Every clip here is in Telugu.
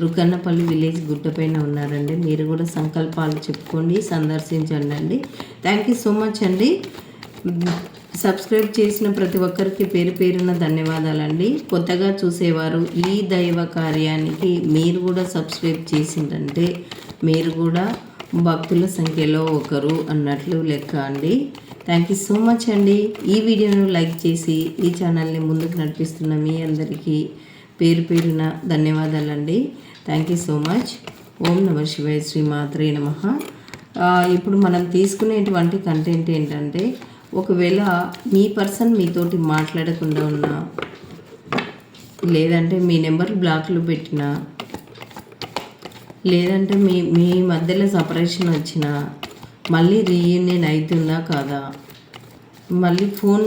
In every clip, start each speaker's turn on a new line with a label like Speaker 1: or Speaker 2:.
Speaker 1: Rukannapalli village గుడ్డపైన ఉన్నారండి. మీరు కూడా సంకల్పాలు చెప్పుకోండి సందర్శించండి అండి. థ్యాంక్ యూ సో మచ్ అండి. సబ్స్క్రైబ్ చేసిన ప్రతి ఒక్కరికి పేరు పేరున ధన్యవాదాలండి. కొత్తగా చూసేవారు ఈ దైవ కార్యానికి మీరు కూడా సబ్స్క్రైబ్ చేసిందంటే మీరు కూడా భక్తుల సంఖ్యలో ఒకరు అన్నట్లు లెక్క అండి. థ్యాంక్ యూ సో మచ్ అండి. ఈ వీడియోను లైక్ చేసి ఈ ఛానల్ని ముందుకు నడిపిస్తున్న మీ అందరికీ పేరు పేరున ధన్యవాదాలండి. Thank you so much Om నమ శివాయ శ్రీ మాత్రే నమ. ఇప్పుడు మనం తీసుకునేటువంటి కంటెంట్ ఏంటంటే ఒకవేళ మీ పర్సన్ మీతోటి మాట్లాడకుండా ఉన్నా లేదంటే మీ నెంబర్ బ్లాక్లో పెట్టినా లేదంటే మీ మీ మధ్యలో సపరేషన్ వచ్చిన మళ్ళీ రీయూనియన్ అవుతుందా కాదా మళ్ళీ ఫోన్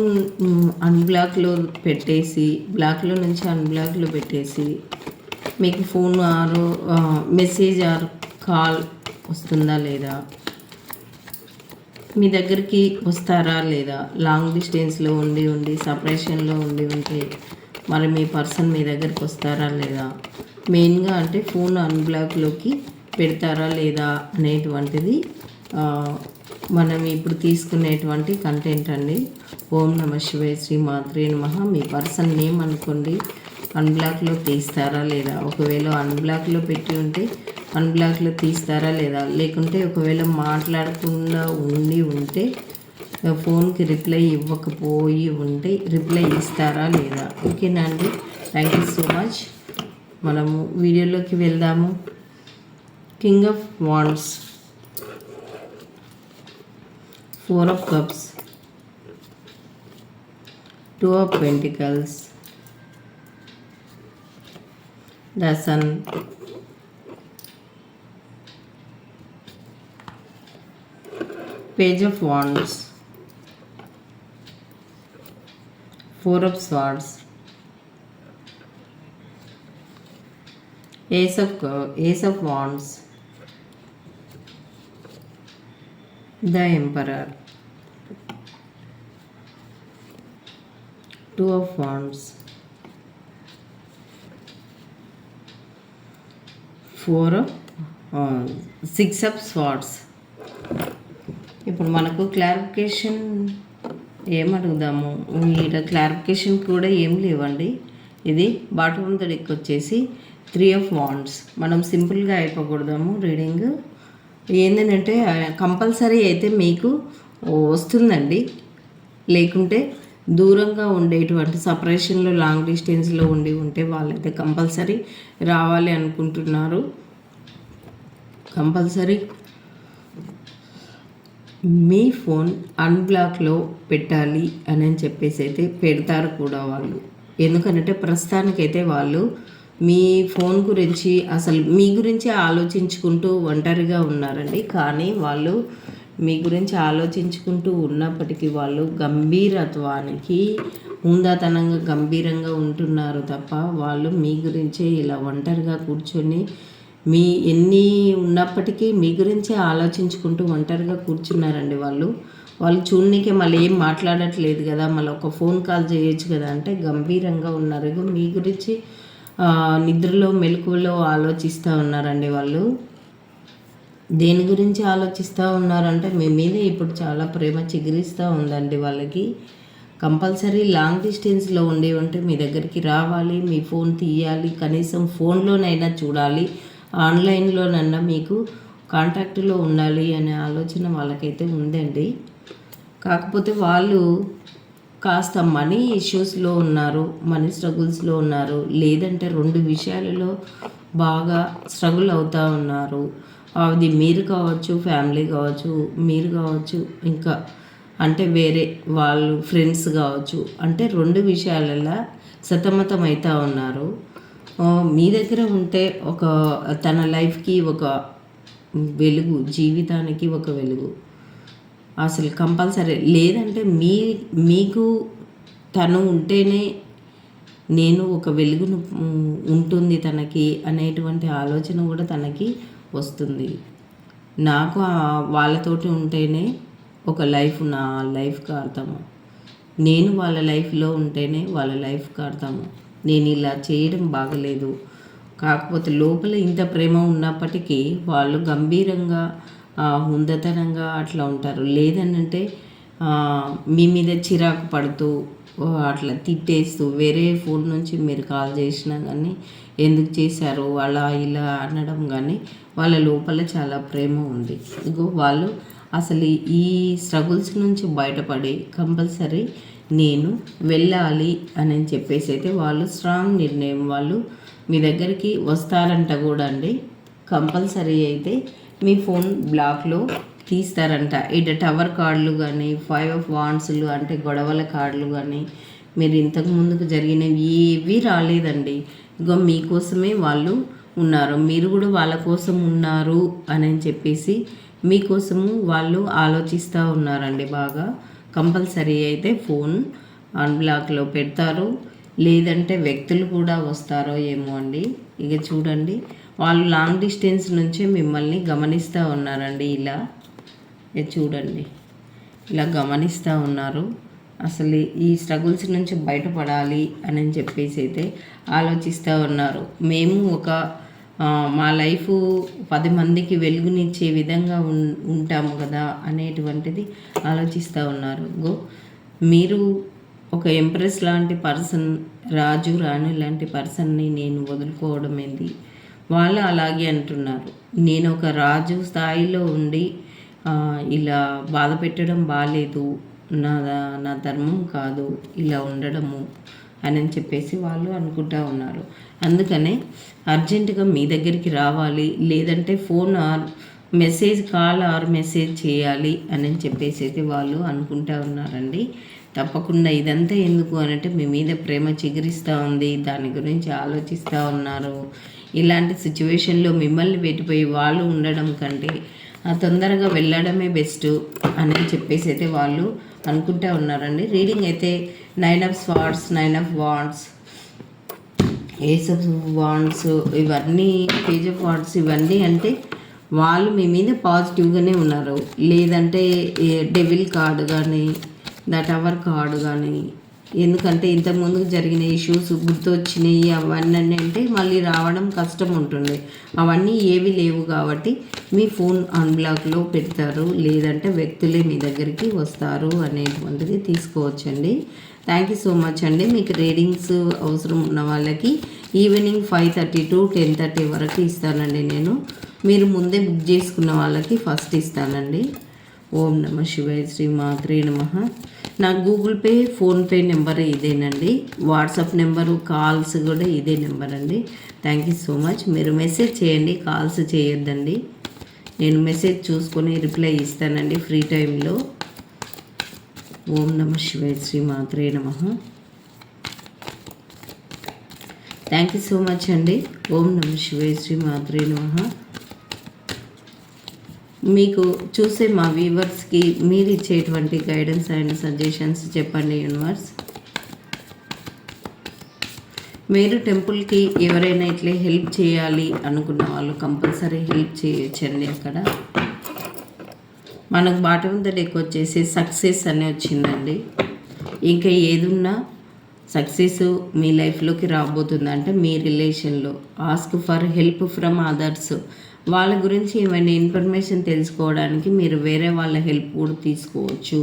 Speaker 1: అన్బ్లాక్లో పెట్టేసి బ్లాక్లో నుంచి అన్బ్లాక్లో పెట్టేసి మీకు ఫోన్ ఆరు మెసేజ్ ఆర్ కాల్ వస్తుందా లేదా? మీ దగ్గరికి వస్తారా లేదా? లాంగ్ డిస్టెన్స్లో ఉండి ఉండి సపరేషన్లో ఉండి ఉంటే మరి మీ పర్సన్ మీ దగ్గరికి వస్తారా లేదా? మెయిన్గా అంటే ఫోన్ అన్బ్లాక్లోకి పెడతారా లేదా అనేటువంటిది మనం ఇప్పుడు తీసుకునేటువంటి కంటెంట్ అండి. ఓం నమ శివాయ శ్రీ మాత్రే నమ. మీ పర్సన్ నేమ్ అనుకోండి అన్బ్లాక్లో తీస్తారా లేదా? ఒకవేళ అన్బ్లాక్లో పెట్టి ఉంటే అన్బ్లాక్లో తీస్తారా లేదా? లేకుంటే ఒకవేళ మాట్లాడకుండా ఉండి ఉంటే ఫోన్కి రిప్లై ఇవ్వకపోయి ఉంటే రిప్లై ఇస్తారా లేదా? ఓకేనా అండి? థ్యాంక్ యూ సో మచ్ మనము వీడియోలోకి వెళ్దాము. King of wands four of cups two of pentacles sun page of wands. Four of swords. Ace of ace of wands. The emperor. Two of wands four six of swords. ఇప్పుడు మనకు క్లారిఫికేషన్ ఏమడుగుదాము ఇక్కడ క్లారిఫికేషన్ కూడా ఏం లేవండి. ఇది బాటమ్ దడికి వచ్చేసి త్రీ ఆఫ్ వాండ్స్. మనం సింపుల్గా అయిపోకూడదాము రీడింగ్. ఏంటంటే కంపల్సరీ అయితే మీకు వస్తుందండి. లేకుంటే దూరంగా ఉండేటువంటి సపరేషన్లో లాంగ్ డిస్టెన్స్లో ఉండి ఉంటే వాళ్ళైతే కంపల్సరీ రావాలి అనుకుంటున్నారు. కంపల్సరీ మీ ఫోన్ అన్బ్లాక్లో పెట్టాలి అని చెప్పేసి అయితే పెడతారు కూడా వాళ్ళు. ఎందుకంటే ప్రస్తుతానికైతే వాళ్ళు మీ ఫోన్ గురించి అసలు మీ గురించి ఆలోచించుకుంటూ ఒంటరిగా ఉన్నారండి. కానీ వాళ్ళు మీ గురించి ఆలోచించుకుంటూ ఉన్నప్పటికీ వాళ్ళు గంభీరత్వానికి ఉందాతనంగా గంభీరంగా ఉంటున్నారు తప్ప వాళ్ళు మీ గురించే ఇలా ఒంటరిగా కూర్చొని మీ ఎన్ని ఉన్నప్పటికీ మీ గురించే ఆలోచించుకుంటూ ఒంటరిగా కూర్చున్నారండి వాళ్ళు. వాళ్ళు చూడనీకే మళ్ళీ ఏం మాట్లాడట్లేదు కదా మళ్ళీ ఒక ఫోన్ కాల్ చేయొచ్చు కదా అంటే గంభీరంగా ఉన్నారు. మీ గురించి నిద్రలో మెలకువలో ఆలోచిస్తూ ఉన్నారండి వాళ్ళు. దేని గురించి ఆలోచిస్తూ ఉన్నారంటే మీ మీద ఇప్పుడు చాలా ప్రేమ చిగురిస్తూ ఉందండి వాళ్ళకి. కంపల్సరీ లాంగ్ డిస్టెన్స్లో ఉండి ఉంటే మీ దగ్గరికి రావాలి మీ ఫోన్ తీయాలి కనీసం ఫోన్లోనైనా చూడాలి ఆన్లైన్లోనన్నా మీకు కాంటాక్ట్లో ఉండాలి అనే ఆలోచన వాళ్ళకైతే ఉందండి. కాకపోతే వాళ్ళు కాస్త మనీ ఇష్యూస్లో ఉన్నారు మనీ స్ట్రగుల్స్లో ఉన్నారు లేదంటే రెండు విషయాలలో బాగా స్ట్రగుల్ అవుతూ ఉన్నారు. అది మీరు కావచ్చు ఫ్యామిలీ కావచ్చు మీరు కావచ్చు ఇంకా అంటే వేరే వాళ్ళు ఫ్రెండ్స్ కావచ్చు అంటే రెండు విషయాలలో సతమతం అవుతూ ఉన్నారు మీ దగ్గర ఉంటే ఒక తన లైఫ్కి ఒక వెలుగు జీవితానికి ఒక వెలుగు. అసలు కంపల్సరీ లేదంటే మీ మీకు తను ఉంటేనే నేను ఒక వెలుగును ఉంటుంది తనకి అనేటువంటి ఆలోచన కూడా తనకి వస్తుంది. నాకు వాళ్ళతోటి ఉంటేనే ఒక లైఫ్ నా లైఫ్కి అర్థము. నేను వాళ్ళ లైఫ్లో ఉంటేనే వాళ్ళ లైఫ్కి అర్థము. నేను ఇలా చేయడం బాగలేదు. కాకపోతే లోపల ఇంత ప్రేమ ఉన్నప్పటికీ వాళ్ళు గంభీరంగా హుందతనంగా అట్లా ఉంటారు. లేదనంటే మీ మీద చిరాకు పడుతూ అట్లా తిట్టేస్తూ వేరే ఫోన్ నుంచి మీరు కాల్ చేసినా కానీ ఎందుకు చేశారు అలా ఇలా అనడం కానీ వాళ్ళ లోపల చాలా ప్రేమ ఉంది. ఇగో వాళ్ళు అసలు ఈ స్ట్రగుల్స్ నుంచి బయటపడి కంపల్సరీ నేను వెళ్ళాలి అని చెప్పేసి అయితే వాళ్ళు స్ట్రాంగ్ నిర్ణయం వాళ్ళు మీ దగ్గరికి వస్తారంట కూడా అండి. కంపల్సరీ అయితే మీ ఫోన్ బ్లాక్లో తీస్తారంట ఇటు టవర్ కార్డులు కానీ ఫైవ్ ఆఫ్ వాన్స్లు అంటే గొడవల కార్డులు కానీ మీరు ఇంతకు ముందుకు జరిగినవి ఏవి రాలేదండి. ఇగో మీకోసమే వాళ్ళు ఉన్నారు. మీరు కూడా వాళ్ళ కోసం ఉన్నారు అని చెప్పేసి మీకోసము వాళ్ళు ఆలోచిస్తూ ఉన్నారండి బాగా. కంపల్సరీ అయితే ఫోన్ అన్బ్లాక్లో పెడతారు. లేదంటే వ్యక్తులు కూడా వస్తారో ఏమో అండి. ఇక చూడండి. వాళ్ళు లాంగ్ డిస్టెన్స్ నుంచే మిమ్మల్ని గమనిస్తూ ఉన్నారండి ఇలా. ఇది చూడండి. ఇలా గమనిస్తూ ఉన్నారు. అసలు ఈ స్ట్రగుల్స్ నుంచి బయటపడాలి అని చెప్పేసి అయితే ఆలోచిస్తూ ఉన్నారు. మేము ఒక మా లైఫ్ పది మందికి వెలుగునిచ్చే విధంగా ఉం ఉంటాము కదా అనేటువంటిది ఆలోచిస్తూ ఉన్నారు. గో మీరు ఒక ఎంప్రెస్ లాంటి పర్సన్ రాజు రాణి లాంటి పర్సన్ని నేను వదులుకోవడం ఏంది? వాళ్ళు అలాగే అంటున్నారు. నేను ఒక రాజు స్థాయిలో ఉండి ఇలా బాధ పెట్టడం బాగాలేదు నా నా ధర్మం కాదు. ఇలా ఉండడము అని చెప్పేసి వాళ్ళు అనుకుంటా ఉన్నారు. అందుకనే అర్జెంటుగా మీ దగ్గరికి రావాలి. లేదంటే phone or message call or message చేయాలి అని చెప్పేసి అయితే వాళ్ళు అనుకుంటా ఉన్నారండి. తప్పకుండా ఇదంతా ఎందుకు అనంటే మీ మీద ప్రేమ చిగురిస్తూ ఉంది. దాని గురించి ఆలోచిస్తూ ఉన్నారు. ఇలాంటి సిచ్యువేషన్లో మిమ్మల్ని పెట్టిపోయి వాళ్ళు ఉండడం కంటే తొందరగా వెళ్ళడమే బెస్ట్ అని చెప్పేసి అయితే వాళ్ళు అనుకుంటా ఉన్నారండి. రీడింగ్ అయితే nine of swords nine of wands ace of wands ఇవన్నీ పేజ్ ఆఫ్ వాండ్స్ ఇవన్నీ అంటే వాళ్ళు మీ మీద పాజిటివ్గానే ఉన్నారు. లేదంటే డెవిల్ కార్డు కానీ దట్ అవర్ కార్డు కానీ ఎందుకంటే ఇంతకుముందు జరిగిన ఇష్యూస్ గుర్తొచ్చినాయి అవన్నీ అంటే మళ్ళీ రావడం కష్టం ఉంటుంది. అవన్నీ ఏవి లేవు కాబట్టి మీ ఫోన్ అన్బ్లాక్లో పెడతారు. లేదంటే వ్యక్తులే మీ దగ్గరికి వస్తారు అనేటువంటిది తీసుకోవచ్చండి. థ్యాంక్ యూ సో మచ్ అండి. మీకు రీడింగ్స్ అవసరం ఉన్న వాళ్ళకి evening five thirty to ten thirty వరకు ఇస్తానండి నేను. మీరు ముందే బుక్ చేసుకున్న వాళ్ళకి ఫస్ట్ ఇస్తానండి. ఓం నమ శివాయ శ్రీ మాత్రే నమ. నా గూగుల్ పే ఫోన్పే నెంబర్ ఇదేనండి. వాట్సాప్ నెంబరు కాల్స్ కూడా ఇదే నెంబర్ అండి. థ్యాంక్ యూ సో మచ్ మీరు మెసేజ్ చేయండి కాల్స్ చేయొద్దండి. నేను మెసేజ్ చూసుకొని రిప్లై ఇస్తానండి ఫ్రీ టైంలో. ఓం నమ శివాయ శ్రీ మాత్రే నమ. థ్యాంక్ యూ సో మచ్ అండి. ఓం నమ శివాయ శ్రీ మాత్రే నమ. మీకు చూసే మా వ్యూవర్స్కి మీరు ఇచ్చేటువంటి గైడెన్స్ అండ్ సజెషన్స్ చెప్పండి యూనివర్స్. మీరు టెంపుల్కి ఎవరైనా ఇట్లే హెల్ప్ చేయాలి అనుకున్న వాళ్ళు కంపల్సరీ హెల్ప్ చేయొచ్చండి అక్కడ. మనకు బాటం ద వచ్చేసి సక్సెస్ అని వచ్చిందండి. ఇంకా ఏదున్నా సక్సెస్ మీ లైఫ్లోకి రాబోతుందంటే మీ రిలేషన్లో. Ask for help from others. వాళ్ళ గురించి ఏమైనా ఇన్ఫర్మేషన్ తెలుసుకోవడానికి మీరు వేరే వాళ్ళ హెల్ప్ కూడా తీసుకోవచ్చు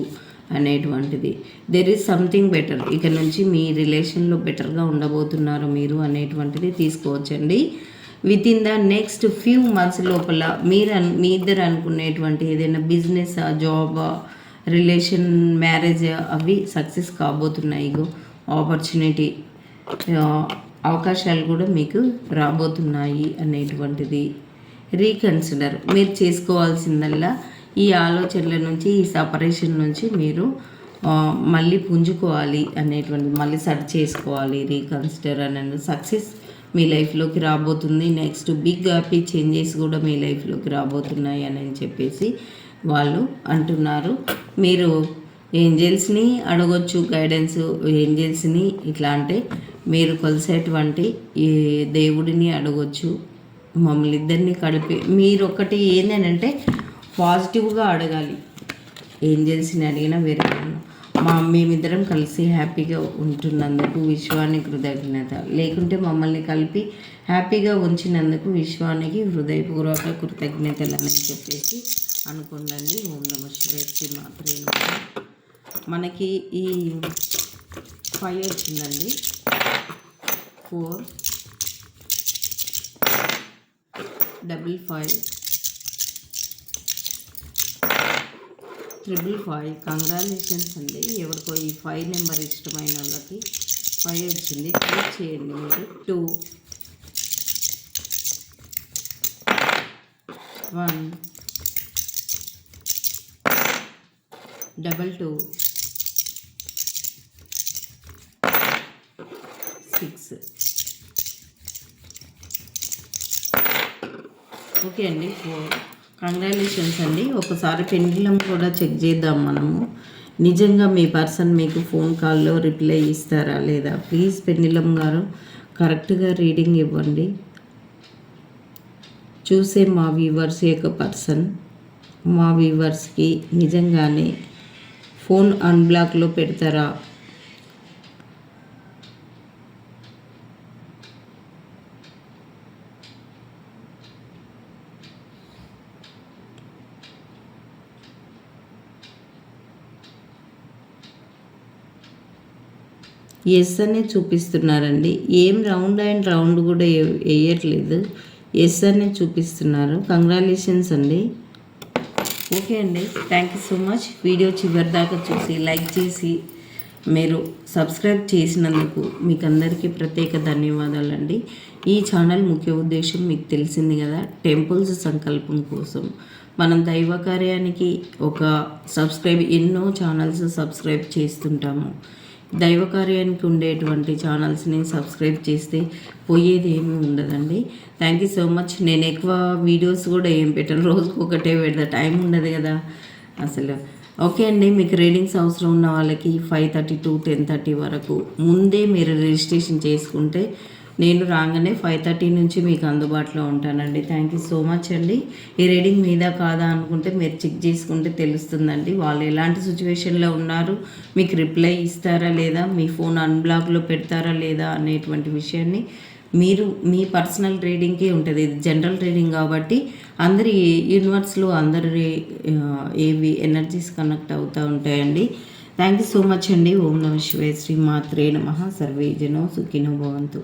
Speaker 1: అనేటువంటిది. దెర్ ఈజ్ సంథింగ్ బెటర్ ఇక నుంచి మీ రిలేషన్లో బెటర్గా ఉండబోతున్నారు మీరు అనేటువంటిది తీసుకోవచ్చండి. With in the next few months లోపల మీరు అను మీ ఇద్దరు అనుకునేటువంటి ఏదైనా బిజినెస్ జాబ్ రిలేషన్ మ్యారేజ్ అవి సక్సెస్ కాబోతున్నాయి. ఇగో ఆపర్చునిటీ అవకాశాలు కూడా మీకు రాబోతున్నాయి అనేటువంటిది. రీకన్సిడర్ మీరు చేసుకోవాల్సిందల్లా ఈ ఆలోచనల నుంచి ఈ సపరేషన్ నుంచి మీరు మళ్ళీ పుంజుకోవాలి అనేటువంటి మళ్ళీ సర్చ్ చేసుకోవాలి రీకన్సిడర్ అనేది సక్సెస్ మీ లైఫ్లోకి రాబోతుంది. నెక్స్ట్ బిగ్ హ్యాపీ చేంజెస్ కూడా మీ లైఫ్లోకి రాబోతున్నాయి అని చెప్పేసి వాళ్ళు అంటున్నారు. మీరు ఏంజల్స్ని అడగొచ్చు గైడెన్స్ ఏంజల్స్ని ఇట్లా అంటే మీరు కొలిసేటువంటి ఈ దేవుడిని అడగొచ్చు. మమ్మల్ని ఇద్దరిని కలిపి మీరు ఒకటి ఏంటంటే పాజిటివ్గా అడగాలి. ఏంజల్స్ని అడిగినా వేరే మా మేమిద్దరం కలిసి హ్యాపీగా ఉంటున్నందుకు విశ్వానికి కృతజ్ఞత లేకుంటే మమ్మల్ని కలిపి హ్యాపీగా ఉంచినందుకు విశ్వానికి హృదయపూర్వక కృతజ్ఞతలు అని చెప్పేసి అనుకోండి ఓం నమ శివాయ మాత్రమే మనకి ఈ ఫైవ్ వచ్చిందండి. Four double five triple five congratulations అండి. ఎవరికో ఈ ఫైవ్ నెంబర్ ఇష్టమైన వాళ్ళకి ఫైవ్ వచ్చింది. క్లిక్ చేయండి మీరు. Two one double two six okay అండి. కంగ్రాచులేషన్స్ అండి. ఒకసారి పెండిలం కూడా చెక్ చేద్దాం మనము. నిజంగా మీ పర్సన్ మీకు ఫోన్ కాల్లో రిప్లై ఇస్తారా లేదా? ప్లీజ్ పెండిలం గారు కరెక్ట్గా రీడింగ్ ఇవ్వండి. చూసే మా వ్యూవర్స్ యొక్క పర్సన్ మా వ్యూవర్స్కి నిజంగానే ఫోన్ అన్బ్లాక్లో పెడతారా? ఎస్ అనే చూపిస్తున్నారండి. ఏం రౌండ్ అండ్ రౌండ్ కూడా వేయట్లేదు. ఎస్ అనే చూపిస్తున్నారు. కంగ్రాలేషన్స్ అండి. ఓకే అండి. Thank you so much video చివరి దాకా చూసి లైక్ చేసి మీరు సబ్స్క్రైబ్ చేసినందుకు మీకు అందరికీ ప్రత్యేక ధన్యవాదాలు అండి ఈ ఛానల్ ముఖ్య ఉద్దేశం మీకు తెలిసింది కదా టెంపుల్స్ సంకల్పం కోసం. మనం దైవ కార్యానికి ఒక సబ్స్క్రైబ్ ఎన్నో ఛానల్స్ సబ్స్క్రైబ్ చేస్తుంటాము. దైవకార్యానికి ఉండేటువంటి ఛానల్స్ని సబ్స్క్రైబ్ చేస్తే పోయేది ఏమీ ఉండదండి. థ్యాంక్ యూ సో మచ్ నేను ఎక్కువ వీడియోస్ కూడా ఏం పెట్టాను. రోజుకు ఒకటే పెడతా. టైం ఉండదు కదా అసలు. ఓకే అండి మీకు రీడింగ్స్ అవసరం ఉన్న వాళ్ళకి five thirty to ten thirty వరకు ముందే మీరు రిజిస్ట్రేషన్ చేసుకుంటే నేను రాగానే ఫైవ్ థర్టీ నుంచి మీకు అందుబాటులో ఉంటానండి. థ్యాంక్ యూ సో మచ్ అండి. ఈ రీడింగ్ మీద కాదా అనుకుంటే మీరు చెక్ చేసుకుంటే తెలుస్తుందండి. వాళ్ళు ఎలాంటి సిచ్యువేషన్లో ఉన్నారు? మీకు రిప్లై ఇస్తారా లేదా? మీ ఫోన్ అన్బ్లాక్లో పెడతారా లేదా? అనేటువంటి విషయాన్ని మీరు మీ పర్సనల్ రీడింగ్కే ఉంటుంది. ఇది జనరల్ రీడింగ్ కాబట్టి అందరి యూనివర్స్లో అందరి ఏవి ఎనర్జీస్ కనెక్ట్ అవుతూ ఉంటాయండి. థ్యాంక్ యూ సో మచ్ అండి. ఓం నమ శివాయ శ్రీ మాత్రే నమ. సర్వే జనో సుఖినో భవంతు.